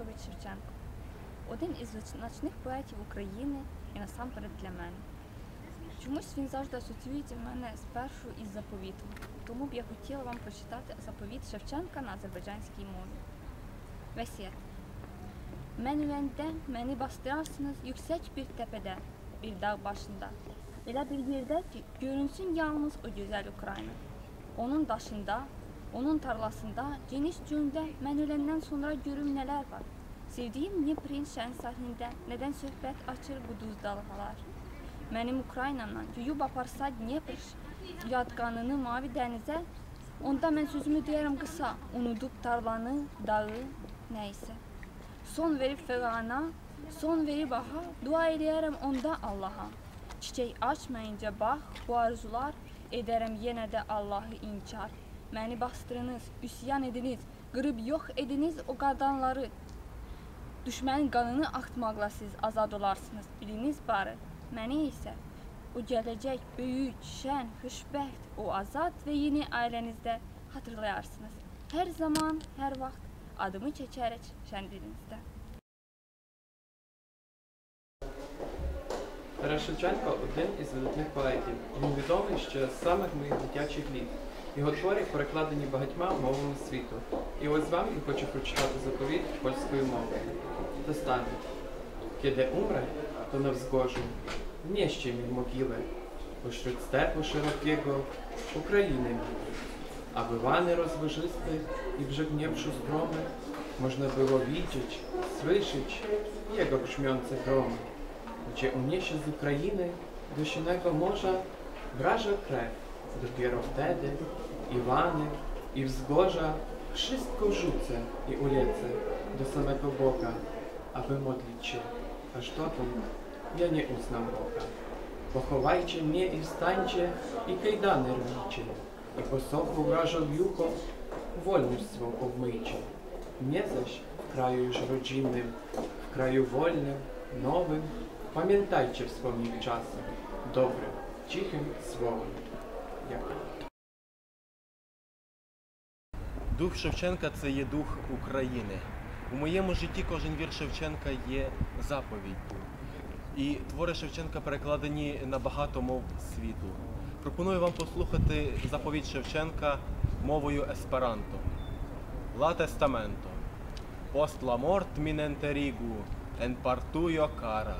Григорович Шевченко, один із значних поетів України і насамперед для мене. Чомусь він завжди асоціюється в мене спершу із заповітом, тому б я хотіла вам прочитати заповіт Шевченка на азербайджанській мові. Vesiyet. Menüvende beni bastırarsınız yüksek bir tepede, bir dağ başında. Elə bir yerde ki, görünsün yalnız o güzel Ukrayna. Onun daşında, onun tarlasında, geniş göğünde mən öləndən sonra görüm neler var. Sevdiğim Dniprin şən sahilində neden söhbət açır bu duz dalğalar. Mənim Ukraynamdan yuyub aparsa Dnepr yadqanını mavi dənizə, onda mən sözümü deyərəm qısa, unudub tarlanı, dağı, nəysə. Son verib fəqana, son verib aha, dua eləyərəm onda Allaha. Çiçək açmayınca bax, bu arzular, edərəm yenə də Allahı inkar. Məni bastırınız, üsyan ediniz, qırıb yox ediniz o qadınları. Düşmənin qanını axtmaqla siz azad olarsınız, biliniz barı. Məni isə o gələcək böyük, şən, xoşbəxt, o azad və yeni ailənizdə hatırlayarsınız. Hər zaman, hər vaxt adımı çəkərək şən Тарас один із видатних поетів. Він відомий ще з самих моїх дитячих літ. Його твори перекладені багатьма мовами світу. І ось вам я хочу прочитати заповіт польською мовою. Достане. Kiedy umrę, to na wzgórzu wnieście mi mogilę pośród stepu szerokiego Ukrainy. Aby łany rozłożysty i brzeg nieprzu stromy można było widzieć, słyszeć jego grzmiące gromy gdzie uniesie z Ukrainy do Sinego Morza wraża krew. Dopiero wtedy i wany, i wzgorza wszystko rzucę i ulecę do samego Boga, aby modlić się, aż dotąd ja nie uznam Boga. Pochowajcie mnie i wstańcie, i kajdany rwijcie, i posągu wrażą jucho, wolnym swą obmyjcie. Mnie zaś w kraju już rodzinnym, w kraju wolnym, nowym, Pamiętajcie wspomnieć czasem dobrym, cichym słowem. Дякую. Дух Шевченка це є дух України. У моєму житті кожен вірш Шевченка є заповіддю. І твори Шевченка перекладені на багато мов світу. Пропоную вам послухати заповідь Шевченка мовою есперанто. Ла тестаменто. Пост ла морт мінентерігу, ен партуйо кара.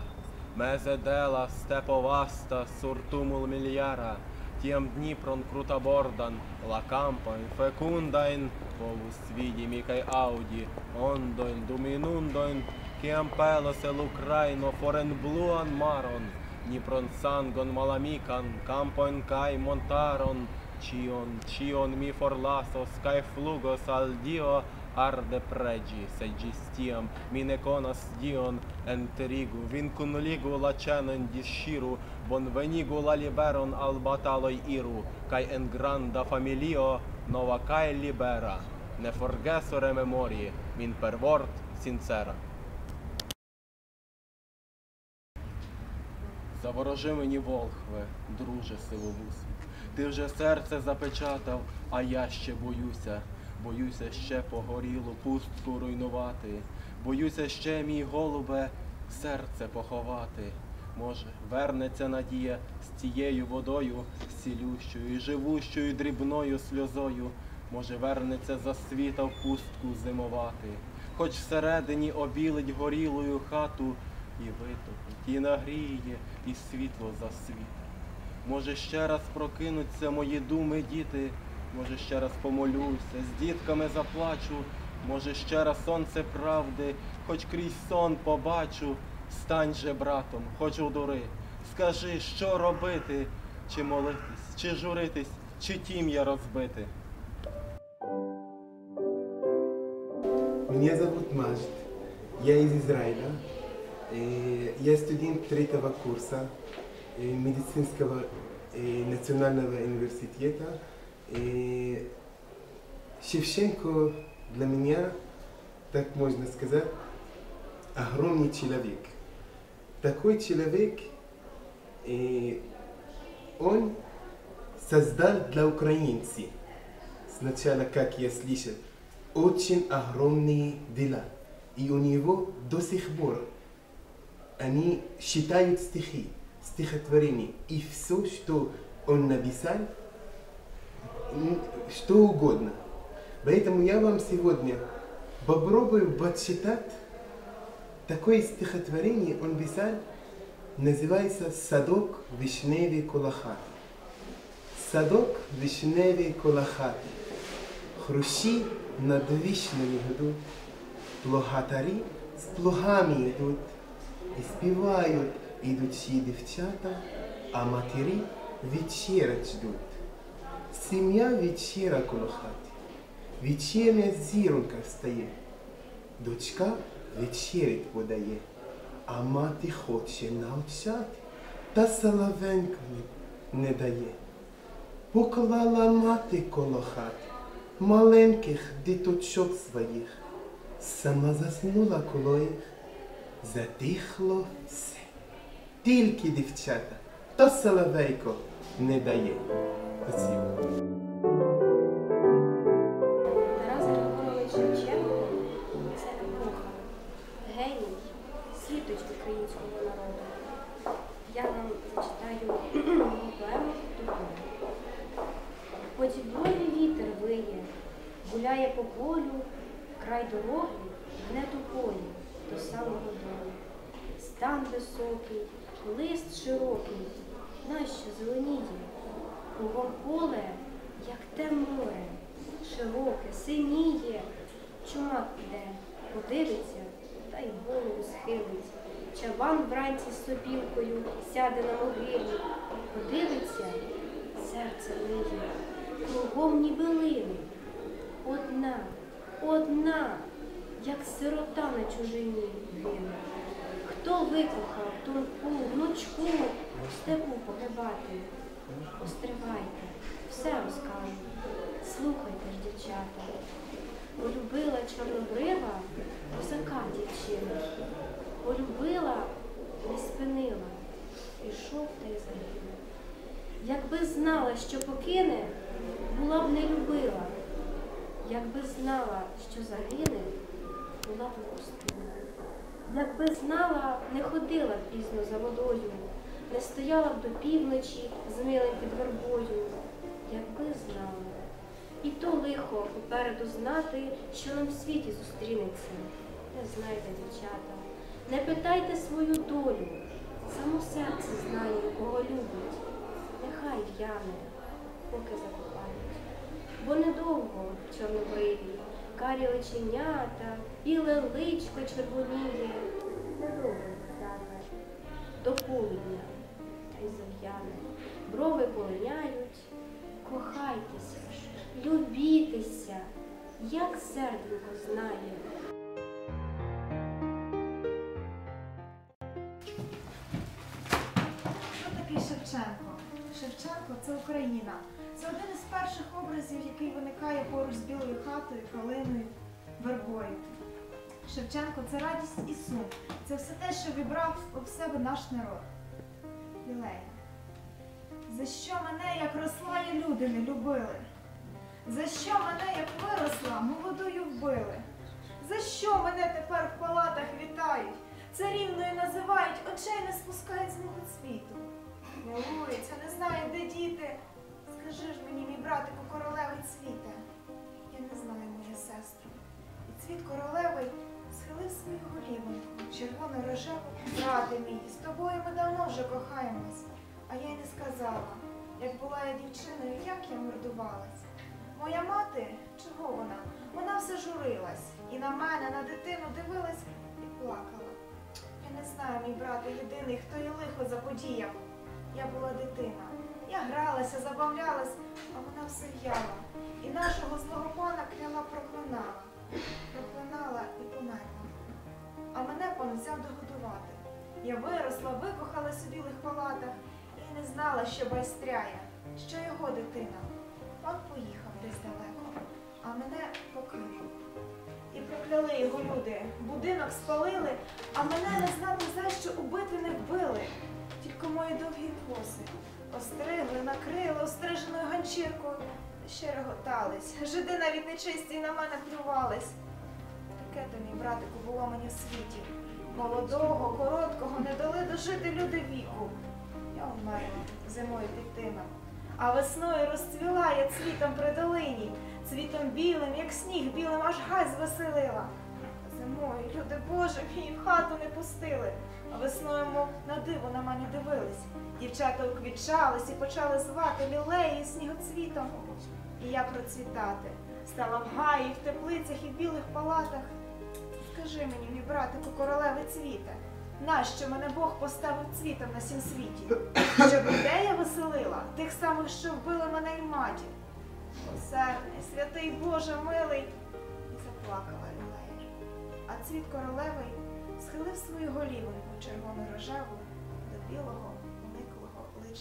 Meze dela stepo vasta sur tumul miliara, Tiem Dnipron crutabordan, la campain fecundain, Povus vidimi cae audi, ondoin duminundoin, inundoin, pelos el lucraino foren bluan maron, Dnipron sangon malamican, campoin cae montaron, Cion, cion mi forlasos, cae flugos al Dio, arde pregi segistiam mine conas dion enterigu vincun ligu lacenen disciru bonvenigu la liberon al bataloi iru kai en granda familio nova kai libera ne forgesore memorie min per vort sincera Заворожи мені волхве, друже сивовусий. Ти вже серце запечатав, а я ще боюся. Боюся ще погорілу пустку руйнувати. Боюся ще, мій голубе, серце поховати. Може, вернеться надія з цією водою, сілющою, живущою дрібною сльозою. Може, вернеться за світа в пустку зимувати, хоч всередині обілить горілою хату і витопить, і нагріє, і світло засвітить. Може, ще раз прокинуться мої думи, діти Може, ще раз помолюся, з дітками заплачу, може, ще раз сонце правди, хоч крізь сон побачу, стань же братом, хоч у дури. Скажи, що робити, чи молитись, чи журитись, чи тім'я розбити. Меня зовут Мажд. Я из Израиля. Э, Я студент третьего курса э, медицинского э, национального университета. Э, Шевченко для меня, так можно сказать, огромный человек. Такой человек, э, он создал для украинцев, сначала, как я слышал, очень огромные дела. И у него до сих пор они считают стихи, стихотворения. И все, что он написал, что угодно. Поэтому я вам сегодня попробую подсчитать такое стихотворение он писал, называется «Садок вишневий колохат». Садок вишневий колохат. Хрущі над вишнями йдуть, плугатарі з плугами йдуть, і співають ідучі дівчата, а матері вечера ждуть. Сім'я вечера коло хати, вечерня зіронька встає, дочка вечерять подає, а мати хоче навчати, та соловенька не, не дає. Поклала мати коло хати. Маленьких діточок своїх, сама заснула коло їх, затихло все. Тільки дівчата, та соловейко не дає. Спасибо. Тарас Григорович це епоха, геній, світоч українського народу. Я вам зачитаю поему «Тополя». По діброві вітер виє, гуляє по полю, край дороги гне полі до самого дому. Стан високий, лист широкий, нащо зеленіє, кругом поле, як те море, широке, синіє, чумак піде, подивиться, та й голову схилить. Чабан вранці з сопілкою сяде на могилі, подивиться, серце лиє, кругом ніби лини. Одна, одна, як сирота на чужині гине. Хто викохав тонку внучку степу погибати? Постривайте, все розкажу. Слухайте ж, дівчата. Полюбила чорнобрива козака дівчина. Полюбила, не спинила, пішов та й загинув. Якби знала, що покине, була б не любила. Якби знала, що загине, була б не пустила. Якби знала, не ходила пізно за водою, не стояла б до півночі з милим під вербою. Якби знала. І то лихо попереду знати, що нам в світі зустрінеться. Не знайте, дівчата, не питайте свою долю, само серце знає, кого любить. Нехай в'яне, поки закопають. Бо недовго чорнобриві, карі оченята, біле личко червоніє, недовго в'яне, до полудня, та брови полиняють, кохайтеся любітеся, як серденько знає. Хто такий Шевченко? Шевченко це Україна. Це один із перших образів, який виникає поруч з білою хатою, калиною, вербою. Шевченко це радість і сум. Це все те, що вібрав в себе наш народ. Лілея. За що мене, як росла, і люди не любили? За що мене, як виросла, молодою вбили? За що мене тепер в палатах вітають? Царівною називають, очей не спускають з мого світу. Милується, не знаю, де діти. Скажи ж мені, мій братику, королеви цвіте. Я не знаю, моя сестра. І цвіт королевий схилив свою голівоньку, червоно рожеву. Брате мій, з тобою ми давно вже кохаємось. А я й не сказала, як була я дівчиною, як я мордувалась. Моя мати, чого вона? Вона все журилась і на мене, на дитину дивилась і плакала. Я не знаю, мій брате єдиний, хто їй лихо заподіяв. Я була дитина. Я гралася, забавлялась, а вона все в'яла. І нашого злого пана кляла проклинала. Проклинала і померла. А мене пан взяв догодувати. Я виросла, викохала собі і не знала, що байстряє, що його дитина. Пан поїхав десь далеко, а мене покинув. І прокляли його люди, будинок спалили, а мене не знали за що убити не вбили. Тільки мої довгі коси остригли, накрили остриженою ганчіркою, ще реготались. Жиди навіть нечисті на мене плювались. яке ти, мій братику, було мені в світі. Молодого, короткого, не дали дожити люди віку. Я вмерла зимою тином. А весною розцвіла я цвітом при долині, цвітом білим, як сніг білим, аж гай звеселила. Зимою, люди Боже, мій в хату не пустили, а весною, мов на диво на мене дивились. Дівчата уквітчались і почали звати лілеї снігоцвітом. І я процвітати стала в гаї, в теплицях і в білих палатах. Скажи мені, мій братику, королеви цвіте, нащо мене Бог поставив цвітом на сім світі? Щоб людей я веселила, тих самих, що вбили мене і матір. Милосердний, святий Боже милий, і заплакала лілея. А цвіт королевий схилив свою голівоньку червону рожеву до білого, униклого? Лілеї.